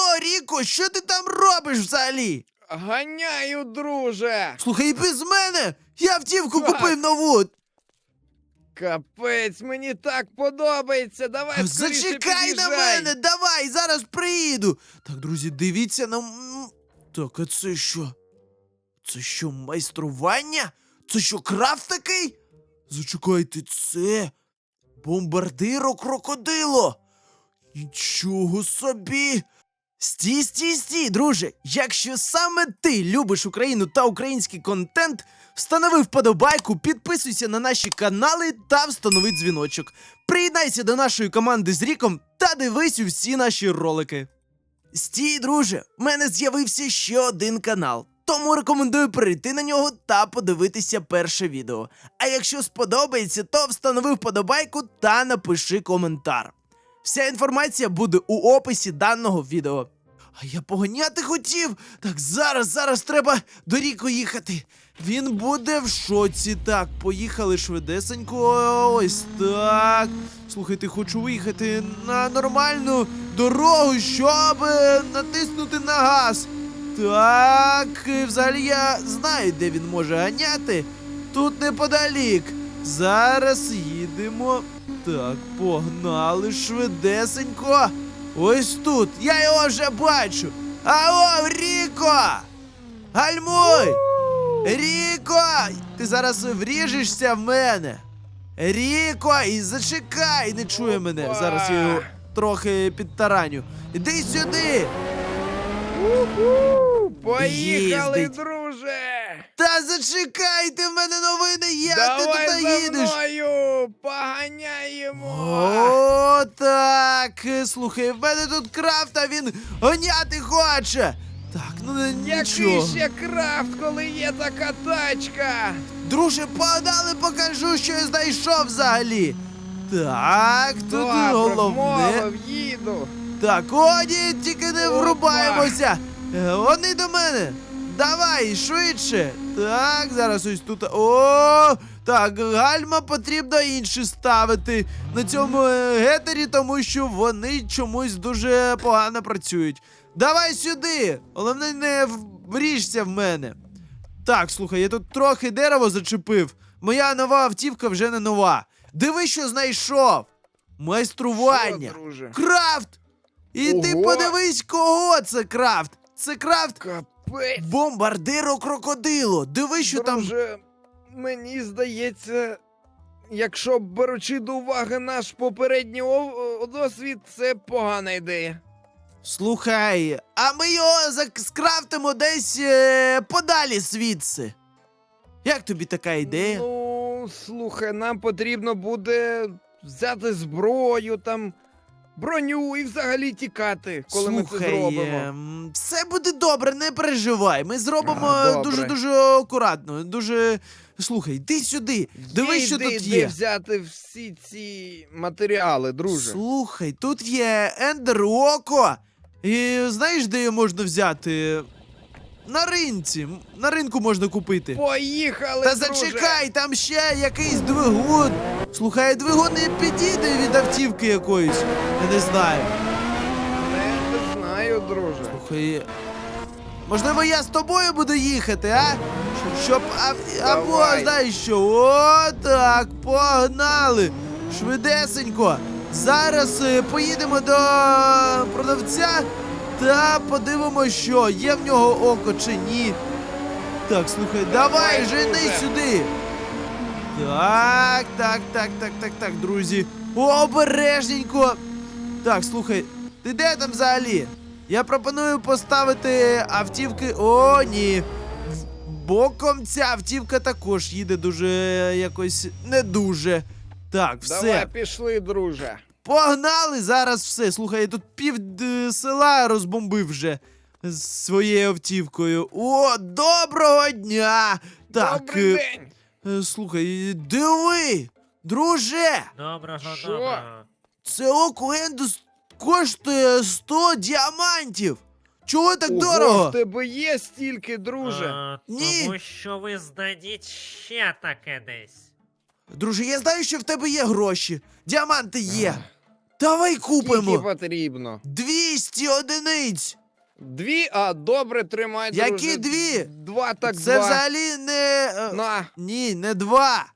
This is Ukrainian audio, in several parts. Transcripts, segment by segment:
Алло, Ріко, що ти там робиш взагалі? Ганяю, друже! Слухай, без мене! Я автівку Так. купив нову! Капець, мені так подобається. Давай скоріше Зачекай на під'їжджай. мене! Давай, зараз приїду! Так, друзі, дивіться на. м- Так, а це що? Це що, майстрування? Це що, крафт такий? Зачекайте, це бомбардиро крокодило. Нічого собі. Стій, стій, стій, друже. Якщо саме ти любиш Україну та український контент, встанови вподобайку, підписуйся на наші канали та встанови дзвіночок. Приєднайся до нашої команди з Ріком та дивись усі наші ролики. Стій, друже, в мене з'явився ще один канал. Тому рекомендую перейти на нього та подивитися перше відео. А якщо сподобається, то встанови вподобайку та напиши коментар. Вся інформація буде у описі даного відео. А я поганяти хотів. Так, зараз, зараз треба до Ріко їхати. Він буде в шоці. Так, поїхали швидесенько. Ось так. Слухайте, хочу виїхати на нормальну дорогу, щоб натиснути на газ. Так, взагалі я знаю, де він може ганяти. Тут неподалік. Зараз їдемо. Так, погнали швидесенько. Ось тут. Я його вже бачу. Ао, Ріко! Гальмуй! Ріко! Ти зараз вріжешся в мене. Ріко, і зачекай, не чує мене. Зараз я його трохи підтараню. Іди сюди! Поїхали, Їздить. друже! Та зачекайте, в мене новини є, ти Давай за їдеш. мною! Поганяємо! О, так. Слухай, в мене тут крафт, а він гоняти хоче. Так, ну не- Який нічого. ще крафт, коли є така тачка? Друже, погнали, покажу, що я знайшов взагалі. Так, тут Добре, головне. вмовив, їду. Так, о, ні, тільки не Опа. врубаємося. Вони до мене. Давай, швидше. Так, зараз ось тут. О, так, гальма потрібно інші ставити на цьому е, гетері, тому що вони чомусь дуже погано працюють. Давай сюди. Головне, не вріжся в мене. Так, слухай, я тут трохи дерево зачепив. Моя нова автівка вже не нова. Диви, що знайшов. Майстрування. Що? Крафт! І ти подивись, кого це крафт! Це крафт Капець. бомбардиро крокодило. Диви, що там. Друже, мені здається, якщо беручи до уваги наш попередній о- досвід, це погана ідея. Слухай, а ми його зак- скрафтимо десь е, подалі звідси. Як тобі така ідея? Ну, слухай, нам потрібно буде взяти зброю, там, броню і взагалі тікати, коли ми це зробимо. ем, все буде добре, не переживай. Ми зробимо добре. дуже дуже акуратно. Дуже. Слухай, йди сюди. Дивись, що тут де є. взяти всі ці матеріали, друже. Слухай, тут є Ендер Око. І знаєш, де його можна взяти? На ринці. На ринку можна купити. Поїхали, Та друже! зачекай, там ще якийсь двигун. Слухай, двигун не підійде від автівки якоїсь. Я не знаю. Не, не знаю, друже. Слухай. Можливо, я з тобою буду їхати, а? Щоб. А, або, Давай. знаєш що? О, так, погнали! Швидесенько. Зараз е, поїдемо до продавця та подивимося, що є в нього око чи ні. Так, слухай, давай, Давай, жени сюди. Так, так, так, так, так, так, друзі. Обережненько. Так, слухай, ти де там взагалі? Я пропоную поставити автівки. О, ні. Боком ця автівка також їде дуже якось не дуже. Так, все. Давай, пішли, друже. Погнали зараз все. Слухай, я тут пів села розбомбив вже з своєю автівкою. О, доброго дня! Так, Добрий е, день. е, слухай, диви! Друже! Доброго, Що? доброго. Це око Ендус коштує 100 діамантів! Чого так Ого, дорого? в тебе є стільки, друже. А, Ні. Тому що ви знайдіть ще таке десь. Друже, я знаю, що в тебе є гроші. Діаманти є. Давай Скільки купимо. потрібно? 200 одиниць. Дві, а добре, тримай, Які друже. дві? Два так Це два. взагалі не. е, На. Ні, не два.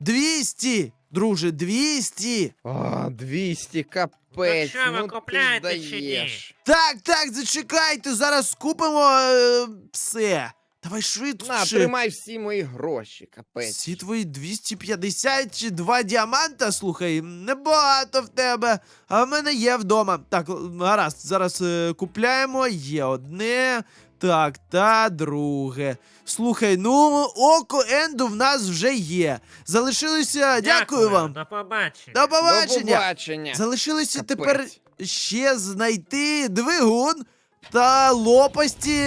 200, друже, 200. А, 200, капець. Ну що, ви ну ти купляєте чи ні? даєш. Так, так, зачекайте, зараз купимо е, все. Давай швидше. На, тримай всі мої гроші, капець. Всі твої 252 діаманта, слухай, небагато в тебе, а в мене є вдома. Так, гаразд, зараз е, купляємо, є одне, так, та друге. Слухай, ну, око Енду в нас вже є. Залишилося, дякую, вам. До побачення. До До побачення. побачення. Залишилося Капець. тепер ще знайти двигун та лопасті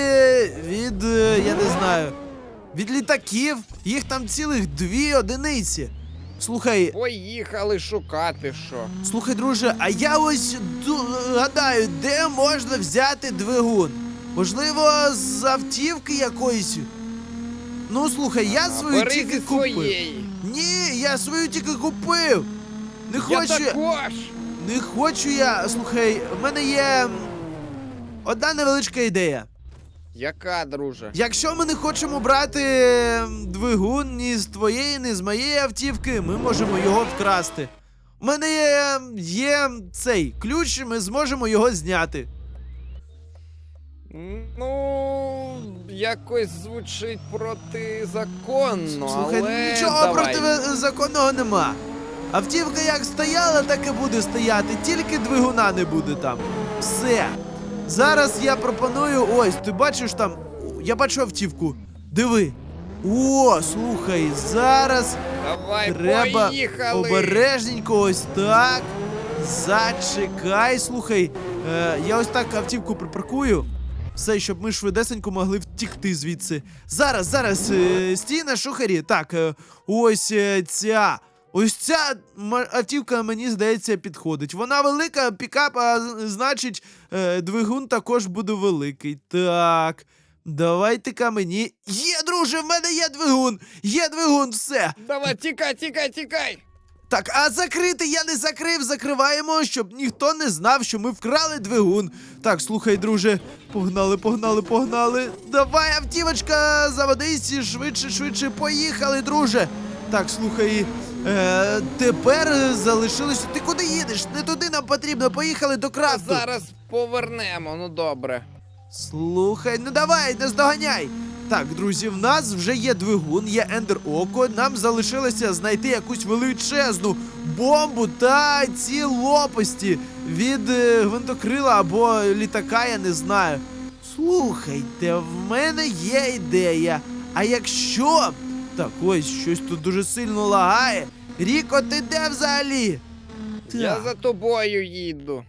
від, е, я не знаю, від літаків. Їх там цілих дві одиниці. Слухай, Поїхали шукати що. слухай, друже, а я ось гадаю, де можна взяти двигун? Можливо, з автівки якоїсь. Ну, слухай, я свою Бери тільки зі купив. своєї. Ні, я свою тільки купив. Не Я хочу. також. Не хочу я. Слухай, в мене є одна невеличка ідея. Яка, друже? Якщо ми не хочемо брати двигун ні з твоєї, ні з моєї автівки, ми можемо його вкрасти. У мене є, є цей ключ, і ми зможемо його зняти. Ну, якось звучить протизаконно, Слухай, але нічого давай. протизаконного нема. Автівка як стояла, так і буде стояти, тільки двигуна не буде там. Все. Зараз я пропоную. Ось, ти бачиш там. Я бачу автівку. Диви. О, слухай, зараз Давай, треба поїхали. обережненько, ось так. Зачекай, слухай. Е, я ось так автівку припаркую. Все, щоб ми швидесенько могли втікти звідси. Зараз, зараз, е, стій на шухері. Так, е, ось е, ця. Ось ця автівка, мені здається, підходить. Вона велика, пікап, а значить, е, двигун також буде великий. Так. Давайте-ка мені. Є, друже, в мене є двигун! Є двигун, все! Давай, тікай, тікай, тікай. Так, а закрити я не закрив, закриваємо, щоб ніхто не знав, що ми вкрали двигун. Так, слухай, друже, погнали, погнали, погнали. Давай, автівочка, заводись, швидше, швидше, поїхали, друже. Так, слухай, е, тепер залишилося. Ти куди їдеш? Не туди нам потрібно, поїхали до А зараз повернемо, ну добре. Слухай, ну давай, не здоганяй. Так, друзі, в нас вже є двигун, є ендер око. Нам залишилося знайти якусь величезну бомбу та ці лопасті від е, гвинтокрила або літака, я не знаю. Слухайте, в мене є ідея. А якщо. Так, ось щось тут дуже сильно лагає. Ріко, ти де взагалі? Я Так. за тобою їду.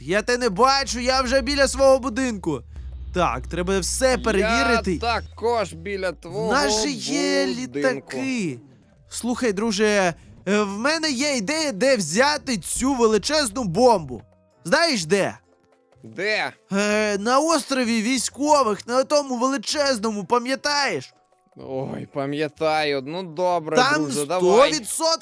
Я те не бачу, я вже біля свого будинку. Так, треба все перевірити. Я також біля твого В нас же є будинку. літаки. Слухай, друже, е, в мене є ідея, де взяти цю величезну бомбу. Знаєш де? Де? Е, на острові військових, на тому величезному, пам'ятаєш? Ой, пам'ятаю. Ну добре, Там друже,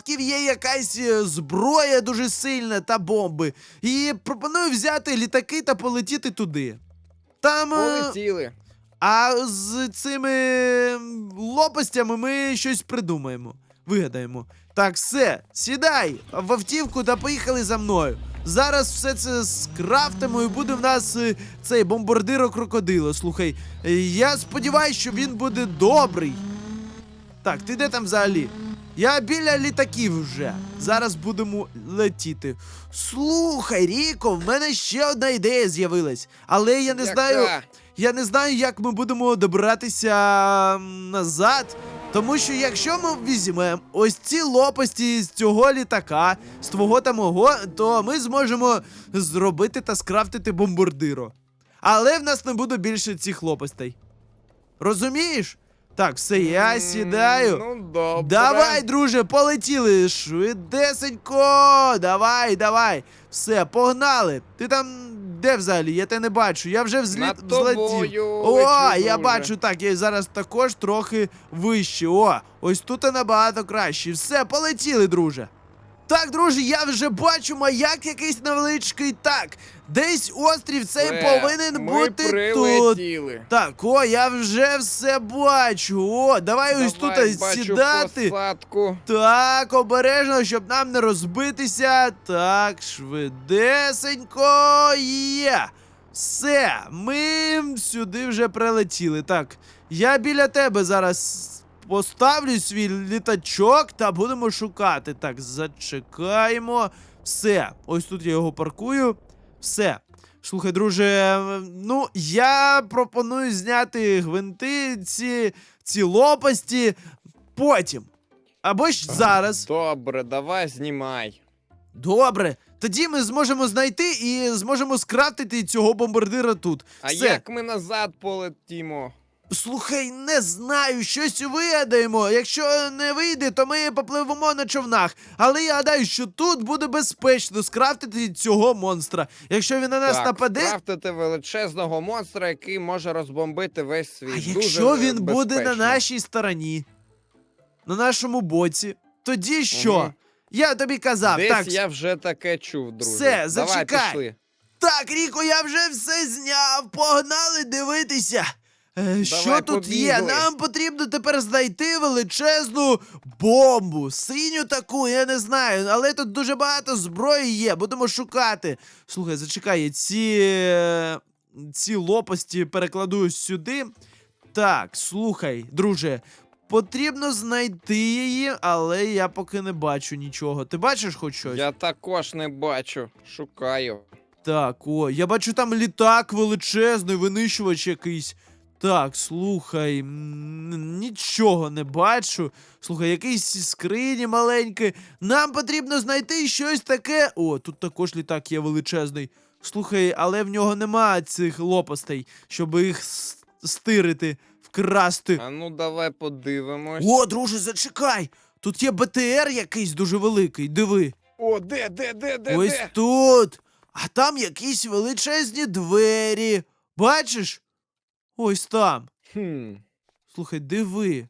100% є якась е, зброя дуже сильна та бомби. І пропоную взяти літаки та полетіти туди. Там. е, Полетіли. А з цими м, лопастями ми щось придумаємо. Вигадаємо. Так, все, сідай в автівку та поїхали за мною. Зараз все це скрафтимо і буде в нас е, цей бомбардиро крокодило. Слухай, е, я сподіваюся, що він буде добрий. Так, ти де там взагалі? Я біля літаків вже. Зараз будемо летіти. Слухай, Ріко, в мене ще одна ідея з'явилась. Але я не знаю. Я не знаю, як ми будемо добиратися назад. Тому що якщо ми візьмемо ось ці лопасті з цього літака, з твого та мого, то ми зможемо зробити та скрафтити бомбардиро. Але в нас не буде більше цих лопастей. Розумієш? Так, все, я сідаю. Ну добре. Давай, друже, полетіли швидесенько. Давай, давай. Все, погнали. Ти там де взагалі? Я те не бачу. Я вже взліт Над взлетів. тобою О, лечу, я друже. бачу, так, я зараз також трохи вище. О, ось тут і набагато краще. Все, полетіли, друже. Так, друже, я вже бачу маяк якийсь невеличкий. Так, десь острів цей Все, повинен ми бути тут. Так, о, я вже все бачу. О, давай ось Давай, тут бачу сідати. посадку. Так, обережно, щоб нам не розбитися. Так, швидесенько є. Все, ми сюди вже прилетіли. Так, я біля тебе зараз поставлю свій літачок та будемо шукати. Так, зачекаємо. Все, ось тут я його паркую. Все. Слухай, друже, ну я пропоную зняти гвинти, ці, ці лопасті потім. Або ж зараз. Добре, давай знімай. Добре. Тоді ми зможемо знайти і зможемо скрафтити цього бомбардира тут. А Все. як ми назад полетімо? Слухай, не знаю, щось вигадаємо. Якщо не вийде, то ми попливемо на човнах. Але я гадаю, що тут буде безпечно скрафтити цього монстра. Якщо він на нас так, нападе, скрафтити величезного монстра, який може розбомбити весь світ. а Дуже якщо він буде на нашій стороні, на нашому боці, тоді що? Мгм. Я тобі казав, Десь так. я вже таке чув, друже. Все, Давай, зачекай. пішли. Так, Ріко, я вже все зняв. Погнали дивитися. Е, що Давай, тут є? побігли. Нам потрібно тепер знайти величезну бомбу. Синю таку, я не знаю, але тут дуже багато зброї є. Будемо шукати. Слухай, зачекай, ці, е, ці лопасті перекладу сюди. Так, слухай, друже. Потрібно знайти її, але я поки не бачу нічого. Ти бачиш хоч щось? Я також не бачу. Шукаю. Так, о, я бачу там літак величезний, винищувач якийсь. Так, слухай, нічого не бачу. Слухай, якісь скрині маленькі. Нам потрібно знайти щось таке. О, тут також літак є величезний. Слухай, але в нього нема цих лопастей, щоб їх стирити, вкрасти. А ну давай подивимось. О, друже, зачекай! Тут є БТР якийсь дуже великий, диви. О, де, де, де, де, Ось де? тут. А там якісь величезні двері. Бачиш? Ось там. Хм. Слухай, диви.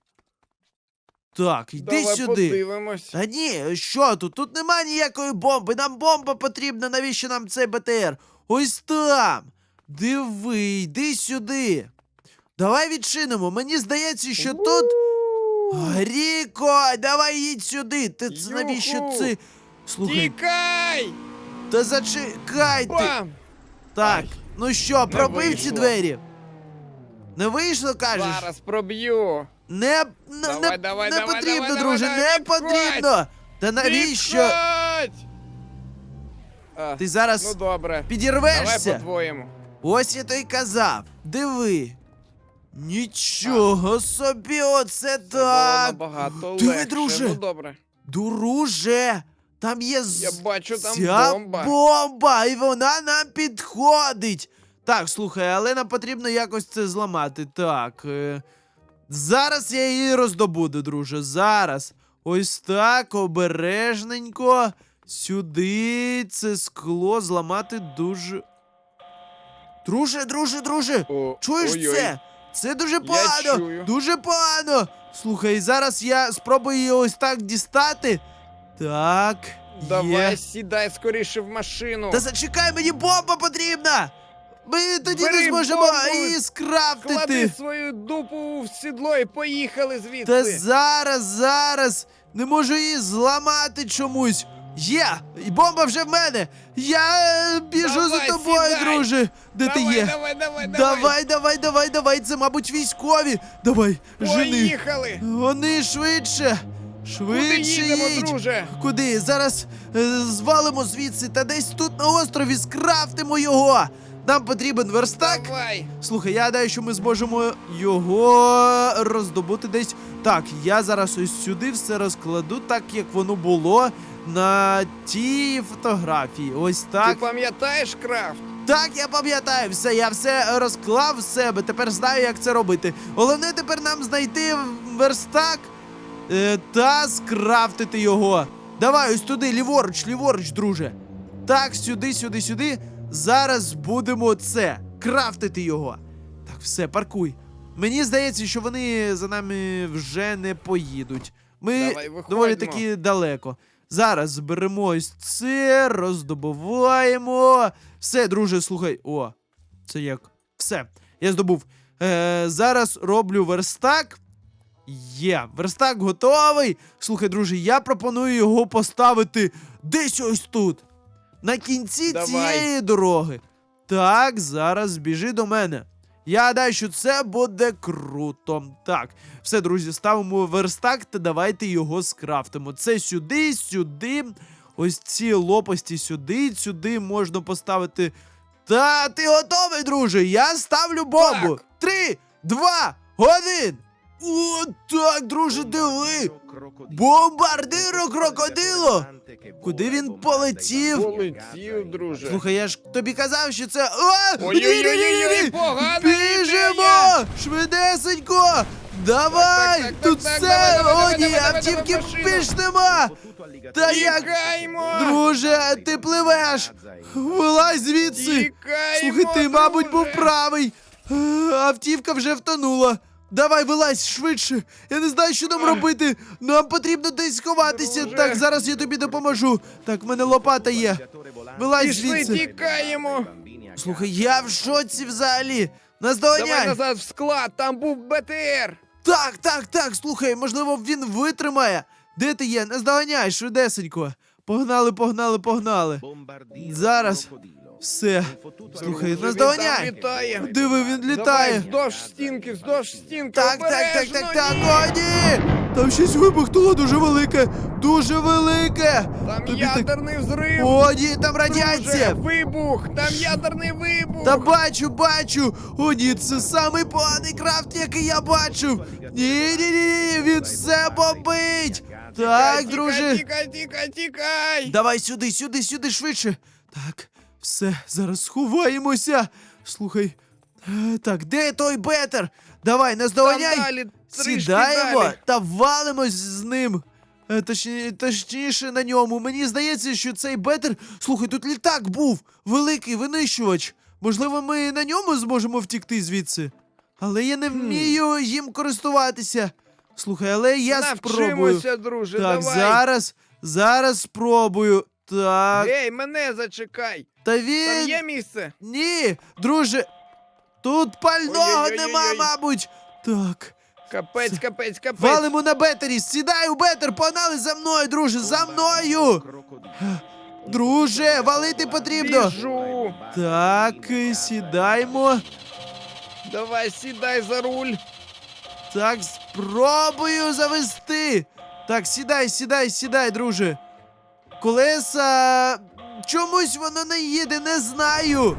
Так, йди Давай сюди. подивимось. Та ні, що тут? Тут нема ніякої бомби. Нам бомба потрібна. Навіщо нам цей БТР? Ось там. Диви, йди сюди. Давай відчинимо. Мені здається, що тут. Ріко, давай їдь сюди. Ти це навіщо Юху. це? Слухай, Тікай! та зачекай ти. Бам! Так, Ай, ну що, пробив ці вийшло. двері? Не вийшло, кажеш? Зараз проб'ю. Не, не, Давай, не, давай, не давай, потрібно, давай, друже, давай, не відходь. потрібно. Та навіщо? Відходь! А, Ти зараз Ну добре. Давай підірвешся? по-твоєму. Ось я то й казав. Диви. Нічого собі, оце Це було набагато Диви, легше. друже. Ну добре. Друже, там є з... Я бачу, там ця бомба. бомба, і вона нам підходить. Так, слухай, але нам потрібно якось це зламати. Так. Е... Зараз я її роздобуду, друже. Зараз. Ось так, обережненько. Сюди це скло зламати дуже. Друже, друже, друже. О, Чуєш ой-ой. це? Це дуже погано. чую. Дуже погано. Слухай, зараз я спробую її ось так дістати. Так. Давай Є. сідай скоріше в машину. Та зачекай, мені бомба потрібна! Ми тоді не зможемо бомбу, її Клади скрафтити. свою дупу в сідло і поїхали звідси. Та зараз, зараз не можу її зламати чомусь. Є! І бомба вже в мене! Я е, біжу за Давай, тобою, сідай. друже! Де давай, ти є? Давай, давай, давай. Давай, давай, давай, давай, це, мабуть, військові. Давай, жени. Поїхали. Вони швидше. Куди Швидше їдемо, їдь. друже? Куди? Зараз е, звалимо звідси та десь тут на острові скрафтимо його. Нам потрібен верстак. Давай. Слухай, я гадаю, що ми зможемо його роздобути десь. Так, я зараз ось сюди все розкладу, так як воно було на тій фотографії. Ось Ти так. пам'ятаєш крафт? Так, я пам'ятаю все, я все розклав в себе, тепер знаю, як це робити. Головне тепер нам знайти верстак е, та скрафтити його. Давай ось туди, ліворуч, ліворуч, друже. Так, сюди, сюди, сюди. Зараз будемо це крафтити його. Так, все, паркуй. Мені здається, що вони за нами вже не поїдуть. Ми Давай, доволі таки далеко. Зараз зберемо ось це, роздобуваємо. Все, друже, слухай. О, це як? Все, я здобув. Е, зараз роблю верстак. Є, верстак готовий. Слухай, друже, я пропоную його поставити десь ось тут. На кінці Давай. цієї дороги. Так, зараз біжи до мене. Я гадаю, що це буде круто. Так, все, друзі, ставимо верстак та давайте його скрафтимо. Це сюди, сюди. Ось ці лопасті сюди, сюди можна поставити. Та ти готовий, друже? Я ставлю бомбу. Так. Три, два, один. О, так, друже, диви. Бомбардиро крокодило. Куди він полетів? Полетів, друже. Слухай, я ж тобі казав, що це. О! Погана Біжимо! ідея! Швидесенько! Давай! Так, так, так, Тут так, все! давай, давай, О, ні, давай, давай, автівки давай, машину. більш нема! Та як. Тікаймо! Друже, ти пливеш! Вилазь звідси! Слухай, ти, мабуть, був друже! правий! Е, Автівка вже втонула! Давай, вилазь швидше! Я не знаю, що нам робити! Нам потрібно десь сховатися! Друже. Так, зараз я тобі допоможу! Так, в мене лопата є! Вилазь Пішли, звідси! тікаємо! Слухай, я в шоці взагалі! Давай Наздоганяй! назад в склад, там був БТР! Так, так, так, слухай, можливо, він витримає. Де ти є? Наздоганяй, швидесенько. Погнали, погнали, погнали. Зараз. Все. Слухай, наздоганяй. він літає. Диви, він Давай, літає. вздовж стінки, вздовж стінки, Так, так, так, обережно, так, так. ні! О, ні! Там щось вибухнуло дуже велике. Дуже велике. Там Тобі так- ядерний взрив! О, ні, там Друже, радіація. вибух! Там ядерний вибух! Та бачу, бачу! О, ні, це самий поганий крафт, який я бачив! Ні, ні, ні, ні, він все бомбить! Так, Тікай, друже. Тікай, тікай, тікай! Давай сюди, сюди, сюди, швидше. Так, все, зараз сховаємося. Слухай. е, Так, де той бетер? Давай, Там наздоганяй. далі, Сідаємо далі. та валимось з ним. Е, Точні, точніше на ньому. Мені здається, що цей бетер. Слухай, тут літак був. Великий винищувач. Можливо, ми на ньому зможемо втікти звідси. Але я не Хм. вмію їм користуватися. Слухай, але я спробую. Навчимося, друже, Так, давай. зараз, зараз спробую. Так, Гей, мене зачекай. Та Там є місце? Ні, друже. Тут пального Ой-ой-ой-ой-ой. нема, мабуть. Так. Капець, капець, капець. Валимо на бетері, сідай у бетер, погнали за мною, друже, за мною! Друже, валити потрібно. Біжу. Так, сідаємо. Давай, сідай за руль. Так, спробую завести. Так, сідай, сідай, сідай, друже. Колеса. Чомусь воно не їде, не знаю.